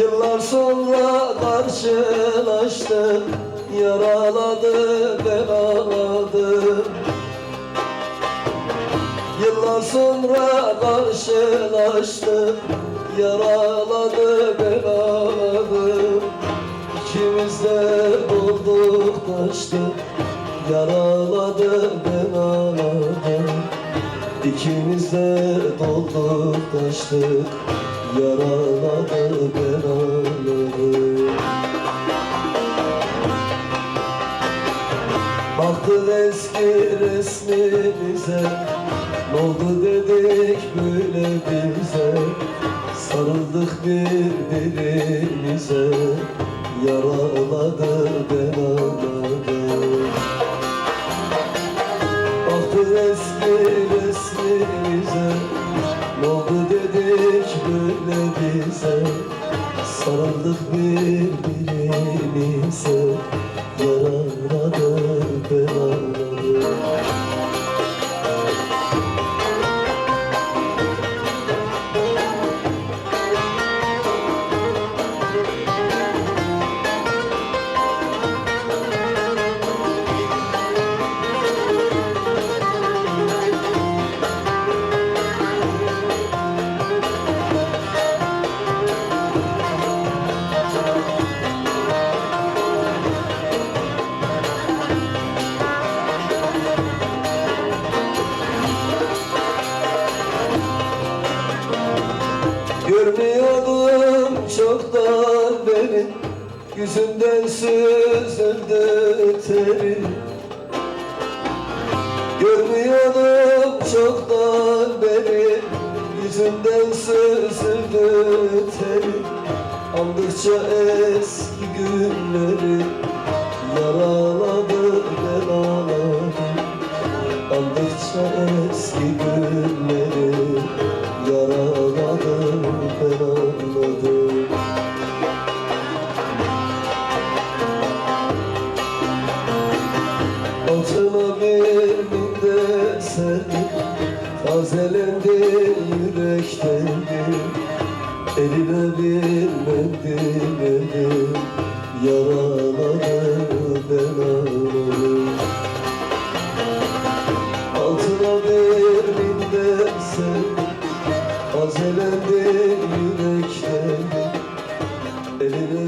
Yıllar sonra karşılaştık Yaraladı ben ağladım Yıllar sonra karşılaştık Yaraladı ben ağladım İkimiz de dolduk taştık Yaraladı ben ağladım İkimiz de dolduk taştık Yaraladı ben Baktık eski resmimize Ne oldu dedik böyle bize? Sarıldık birbirimize Yaraladı ben ağladım Baktık eski resmimize Ne oldu dedik böyle bize? Sarıldık birbirimize Görmüyordum çoktan beri Yüzümden süzüldü teri. Görmüyordum çoktan beri Yüzümden süzüldü teri. Andıkça eski günleri Yaraladı Yaraladı ben ağladım yürekten Eline bir Eğlendim yürekten Eline